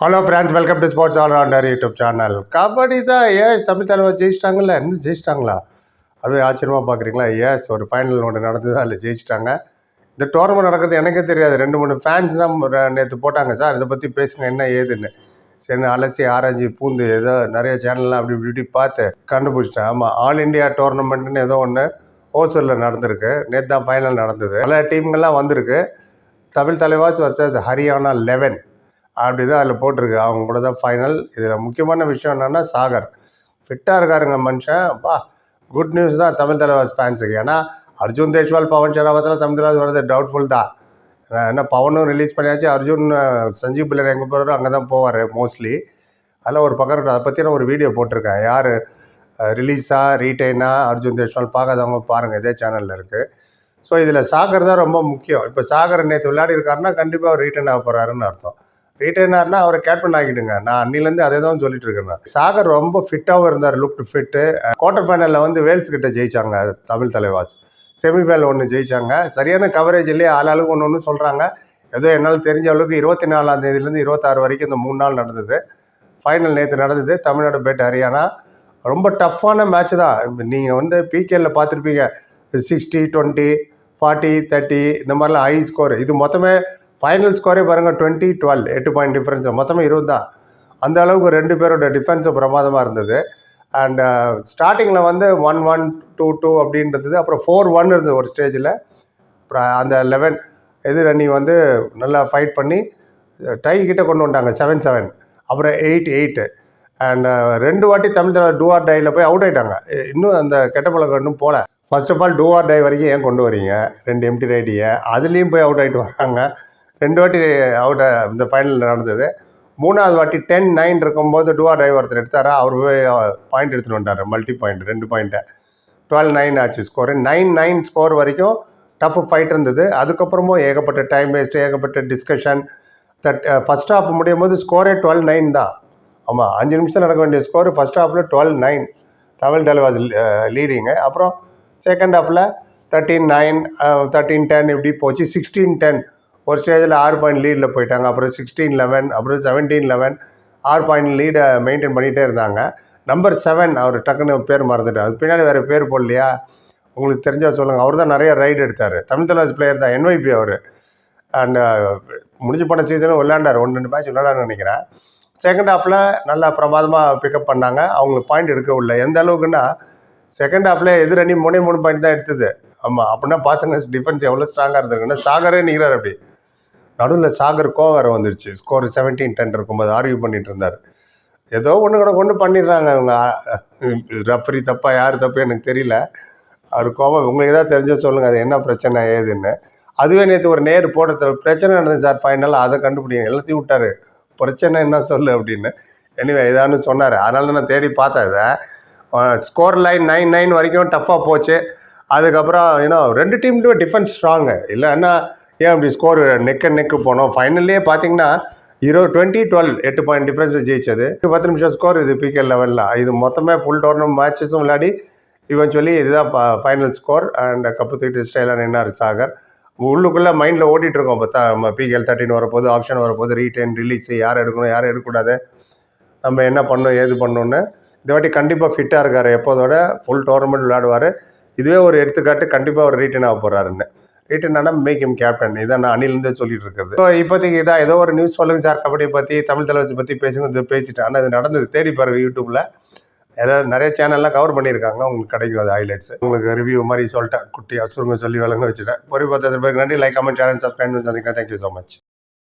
Hello friends welcome to sports all rounder YouTube channel kabaddi தான் ace Tamil தலைவர் ஜெயிச்சிட்டாங்கல்ல? என்ன ஜெயிச்சிட்டாங்களா? அப்படியே ஆச்சரியமாக பார்க்குறீங்களா? ஏஸ் ஒரு ஃபைனல் ஒன்று நடந்தது? அதில் ஜெயிச்சிட்டாங்க. இந்த டோர்னமெண்ட் நடக்கிறது எனக்கே தெரியாது. ரெண்டு மூணு ஃபேன்ஸ் தான் நேற்று போட்டாங்க. சார் இதை பற்றி பேசுங்க என்ன ஏதுன்னு. சரி அலசி ஆராய்ச்சி பூந்து ஏதோ நிறைய சேனல்லாம் அப்படி இப்படி இப்படி பார்த்து கண்டுபிடிச்சிட்டேன். ஆமாம் ஆல் இண்டியா டோர்னமெண்ட்னு ஏதோ ஒன்று ஓசூரில் நடந்திருக்கு. நேற்று தான் ஃபைனல் நடந்தது. பல டீம்கள்லாம் வந்திருக்கு. தமிழ் தலைவாஸ் வர்சஸ் ஹரியானா லெவன் அப்படி தான் அதில் போட்டிருக்கு. அவங்க கூட தான் ஃபைனல் இதில் முக்கியமான விஷயம் என்னென்னா சாகர். ஃபிட்டாக இருக்காருங்க மனுஷன். பா குட் நியூஸ் தான் தமிழ் தலைவாஸ் ஃபேன்ஸுக்கு ஏன்னா அர்ஜுன் தேஷ்வால் பவன் ஷெராவத்தில் தமிழ் தலைவாஸ் வரது டவுட்ஃபுல் தான். ஏன்னா பவனும் ரிலீஸ் பண்ணியாச்சு. அர்ஜுன் சஞ்சீவ் பிள்ளை எங்கே போகிறாரோ அங்கே தான் போவார் மோஸ்ட்லி அதில் ஒரு பக்கம் இருக்கு அதை பற்றி நான் ஒரு வீடியோ போட்டிருக்கேன். யார் ரிலீஸாக ரீடைனா அர்ஜுன் தேஷ்வால் பார்க்காதவங்க பாருங்கள் இதே சேனலில் இருக்குது ஸோ இதில் சாகர் தான் ரொம்ப முக்கியம். இப்போ சாகர் நேற்று விளையாடி இருக்காருன்னா கண்டிப்பாக அவர் ரீட்டைன் ஆக போகிறாருன்னு அர்த்தம். ரீட்டைனர்னா அவரை கேப்டன் ஆகிடுங்க நான் அன்னிலேருந்து அதே தான் சொல்லிட்டு இருக்கேன் சாகர் ரொம்ப ஃபிட்டாகவும் இருந்தார் லுக் ஃபிட்டு குவார்டர் ஃபைனலில் வந்து வேல்ஸ் கிட்ட ஜெயிச்சாங்க தமிழ் தலைவாஸ். செமிஃபைனல் ஒன்று ஜெயிச்சாங்க. சரியான கவரேஜ் இல்லையே ஆளாளுக்கு ஒன்று ஒன்று சொல்கிறாங்க ஏதோ என்னால் தெரிஞ்ச அளவுக்கு இருபத்தி நாலாம் தேதியிலேருந்து இருபத்தாறு வரைக்கும் இந்த மூணு நாள் நடந்தது. ஃபைனல் நேற்று நடந்தது தமிழ்நாடு பேட் ஹரியானா. ரொம்ப டஃப்பான மேட்ச் தான். நீங்கள் வந்து பிகேல பார்த்துருப்பீங்க சிக்ஸ்டி டுவெண்ட்டி ஃபார்ட்டி தேர்ட்டி இந்த மாதிரிலாம் ஹை ஸ்கோர் இது மொத்தமே ஃபைனல் ஸ்கோரே பாருங்கள் டுவெண்ட்டி டுவெல் எட்டு பாயிண்ட் டிஃப்ரென்ஸ் மொத்தமாக இருபது தான். அந்த அளவுக்கு ரெண்டு பேரோட டிஃபென்ஸு பிரமாதமாக இருந்தது. அண்ட் ஸ்டார்டிங்கில் uh, வந்து ஒன் ஒன் டூ டூ அப்படின்றது அப்புறம் ஃபோர் ஒன் இருந்தது ஒரு ஸ்டேஜில் அப்புறம் அந்த லெவன் எதிர் அணி வந்து நல்லா ஃபைட் பண்ணி டை கிட்டே கொண்டு வந்துட்டாங்க செவன் செவன் அப்புறம் எயிட் எயிட்டு அண்ட் ரெண்டு வாட்டி தமிழ் டூ ஆர் டையில் போய் அவுட் ஆகிட்டாங்க இன்னும் அந்த கெட்ட பழக்கம் இன்னும் போகல first of all do or die வரைக்கும் ஏன் கொண்டு வரீங்க? ரெண்டு எம்டி ரைடியை அதுலேயும் போய் அவுட் ஆகிட்டு வராங்க. ரெண்டு வாட்டி அவுட் இந்த ஃபைனல் நடந்தது. மூணாவது வாட்டி டென் நைன் இருக்கும்போது டுவா டிரைவர் ஒருத்தர் எடுத்தாரா அவர் போய் பாயிண்ட் எடுத்துகிட்டு வந்தார் மல்டி பாயிண்ட் ரெண்டு பாயிண்ட்டை டுவெல் நைன் ஆச்சு ஸ்கோரு நைன் நைன் ஸ்கோர் வரைக்கும் டஃப் ஃபைட் இருந்தது. அதுக்கப்புறமும் ஏகப்பட்ட டைம் வேஸ்ட்டு ஏகப்பட்ட டிஸ்கஷன் தட் ஃபஸ்ட் ஹாஃப் முடியும் போது ஸ்கோரே டுவெல் நைன் தான். ஆமாம் அஞ்சு நிமிஷம் நடக்க வேண்டிய ஸ்கோர் ஃபஸ்ட் ஹாஃபில் twelve nine Tamil Thalaivas leading அப்புறம் செகண்ட் ஹாஃபில் தேர்ட்டீன் நைன் தேர்ட்டீன் டென் இப்படி போச்சு. சிக்ஸ்டீன் டென் ஒரு ஸ்டேஜில் ஆறு பாயிண்ட் லீடில் போயிட்டாங்க. அப்புறம் சிக்ஸ்டீன் லெவன் அப்புறம் செவன்டீன் லெவன் ஆறு பாயிண்ட் லீடை மெயின்டைன் பண்ணிகிட்டே இருந்தாங்க. நம்பர் செவன் அவர் டக்குன்னு பேர் மறந்துட்டார். அது பின்னாடி வேறு பேர் போடலையா? உங்களுக்கு தெரிஞ்சால் சொல்லுங்கள் அவர் தான் நிறைய ரைடு எடுத்தார். தமிழ் தலைவாஸ் பிளேயர் தான் என்வைபி அவர். அண்ட் முடிஞ்சு போன சீசனும் விளையாண்டார். ஒன்று ரெண்டு மேட்ச் விளையாடான்னு நினைக்கிறேன். செகண்ட் ஹாஃபில் நல்லா பிரமாதமாக பிக்கப் பண்ணாங்க. அவங்களுக்கு பாயிண்ட் எடுக்க எந்த அளவுக்குன்னா செகண்ட் ஹாஃபில் எதிர் அணி மூணே மூணு பாயிண்ட் தான் எடுத்தது. ஆமாம் அப்படின்னா பார்த்துங்க டிஃபென்ஸ் எவ்வளோ ஸ்ட்ராங்காக இருந்திருக்குன்னா சாகரே நீரார் அப்படி. நடுவில் சாகர் கோவம் வேறு வந்துருச்சு. ஸ்கோர் செவன்டீன் டென் இருக்கும்போது ஆர்கியூ பண்ணிட்டு இருந்தார். ஏதோ ஒன்று கூட கொண்டு பண்ணிடுறாங்க அவங்க. ரப்பரி தப்பா யார் தப்பு எனக்கு தெரியல. அவர் கோபம் உங்களுக்கு ஏதாவது தெரிஞ்ச சொல்லுங்கள் அது என்ன பிரச்சனை ஏதுன்னு. அதுவே நேற்று ஒரு நேர் போடுறது பிரச்சனை நடந்தது சார் ஃபைனல் அதை கண்டுபிடிங்க எல்லாத்தையும் விட்டாரு. பிரச்சனை என்ன சொல்லு அப்படின்னு. எனிவே இதான்னு சொன்னார். அதனால நான் தேடி பார்த்தேன் இதை. ஸ்கோர் லைன் நைன் நைன் வரைக்கும் டஃப்பாக போச்சு. அதுக்கப்புறம் ஏன்னா ரெண்டு டீம்லையும் டிஃபென்ஸ் ஸ்ட்ராங்கு இல்லைன்னா ஏன் அப்படி ஸ்கோர் நெக் நெக்கு போனோம்? ஃபைனல்லே பார்த்தீங்கன்னா இருபது டுவெண்ட்டி டுவெல் எட்டு பாயிண்ட் டிஃப்ரென்ஸில் ஜெயிச்சது. பத்து நிமிஷம் ஸ்கோர் இது பிகே லெவலில் இது மொத்தமே ஃபுல் டோர்னமெண்ட் மேட்சஸும் விளையாடி இவன் சொல்லி இதுதான் ஃபைனல் ஸ்கோர் அண்ட் கப்பு தூக்கிட்டு ஸ்டைலாக நின்னார் சாகர். உள்ளுக்குள்ளே மைண்டில் ஓட்டிகிட்டு இருக்கோம் த நம்ம பிகேஎல் தேர்ட்டின் வரப்போது ஆப்ஷன் வரப்போது ரீட்டைன் ரிலீஸ் யார் எடுக்கணும் யார் எடுக்கக்கூடாது? நம்ம என்ன பண்ணணும் ஏது பண்ணோன்னு இந்த வாட்டி கண்டிப்பாக ஃபிட்டாக இருக்கார். எப்போதோட ஃபுல் டோர்னமெண்ட் விளையாடுவார். இதுவே ஒரு எடுத்துக்காட்டு கண்டிப்பாக அவர் ரீட்டன் ஆக போகிறாருன்னு ரீட்டன் ஆனால் மேக் இம் கேப்டன் இதான் நான் அணிலிருந்தே சொல்லிட்டு இருக்கிறது. ஸோ இப்போதைக்கு இதான் ஏதோ ஒரு நியூஸ் சொல்லுங்கள் சார் கபடியை பற்றி தமிழ் தலைவர்ச்சி பற்றி பேசுங்க இது பேசிட்டேன் ஆனால் இது நடந்தது தேடி பாருங்கள் யூடியூப்பில் நிறைய நிறைய சேனல்லாம் கவர் பண்ணியிருக்காங்க. உங்களுக்கு கிடைக்கும் அது ஹைலைட்ஸ் உங்களுக்கு ரிவ்யூ மாதிரி சொல்லிட்டேன். குட்டி அசுருங்க சொல்லி விளங்க வச்சுட்டேன். பொறி பார்த்ததுக்கு நன்றி. லைக் கமெண்ட் சேனல் சப்ஸ்கிரைப் சந்திக்கிறேன். Thank you so much